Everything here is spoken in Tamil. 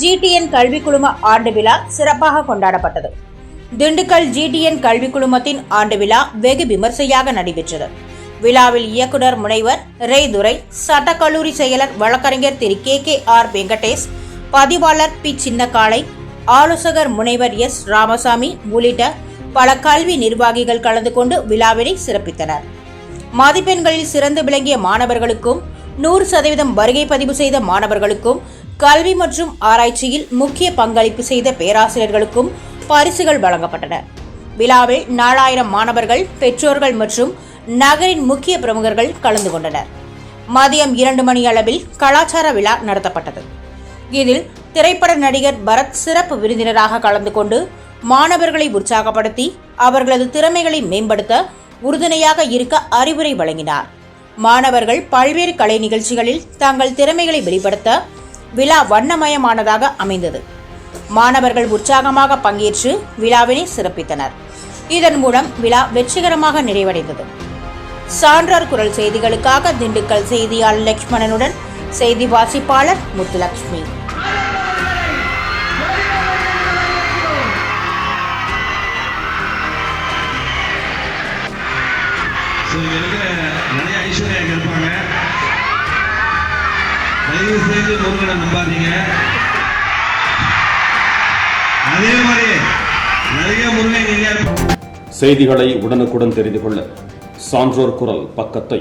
ஜிடிஎன் கல்வி குழும ஆண்டு விழா சிறப்பாக கொண்டாடப்பட்டது. திண்டுக்கல் ஜிடிஎன் கல்வி குழுமத்தின் ஆண்டு விழா வெகு விமர்சையாக நடைபெற்றது. விழாவில் இயக்குனர் முனைவர் ரே சட்டக்கல்லூரி செயலர் வழக்கறிஞர் Thiru K K R Venkatesh பதிவாளர் பி சின்னக்காளை ஆலோசகர் முனைவர் எஸ் ராமசாமி உள்ளிட்ட பல கல்வி நிர்வாகிகள் கலந்து கொண்டு விழாவினை சிறப்பித்தனர். மதிப்பெண்களில் சிறந்து விளங்கிய மாணவர்களுக்கும் நூறு சதவீதம் வருகை பதிவு செய்த மாணவர்களுக்கும் கல்வி மற்றும் ஆராய்ச்சியில் முக்கிய பங்களிப்பு செய்த பேராசிரியர்களுக்கும் பரிசுகள் வழங்கப்பட்டன. விழாவில் நாலாயிரம் மாணவர்கள் பெற்றோர்கள் மற்றும் நகரின் முக்கிய பிரமுகர்கள் கலந்து கொண்டனர். மதியம் இரண்டு மணி அளவில் கலாச்சார விழா நடத்தப்பட்டது. இதில் திரைப்பட நடிகர் பரத் சிறப்பு விருந்தினராக கலந்து கொண்டு மாணவர்களை உற்சாகப்படுத்தி அவர்களது திறமைகளை மேம்படுத்த உறுதுணையாக இருக்க அறிவுரை வழங்கினார். மாணவர்கள் பல்வேறு கலை நிகழ்ச்சிகளில் தங்கள் திறமைகளை வெளிப்படுத்த விழா வண்ணமயமானதாக அமைந்தது. மாணவர்கள் உற்சாகமாக பங்கேற்று விழாவினை சிறப்பித்தனர். இதன் மூலம் விழா வெற்றிகரமாக நிறைவடைந்தது. சான்றார் குரல் செய்திகளுக்காக திண்டுக்கல் செய்தியாளர் லட்சுமணனுடன் செய்தி வாசிப்பாளர் முத்துலட்சுமி. ஸோ தயவு செய்து முருகனை நம்பாதீங்க. அதே மாதிரி நிறைய முருகன் செய்திகளை உடனுக்குடன் தெரிந்து கொள்ள சான்றோர் குரல் பக்கத்தை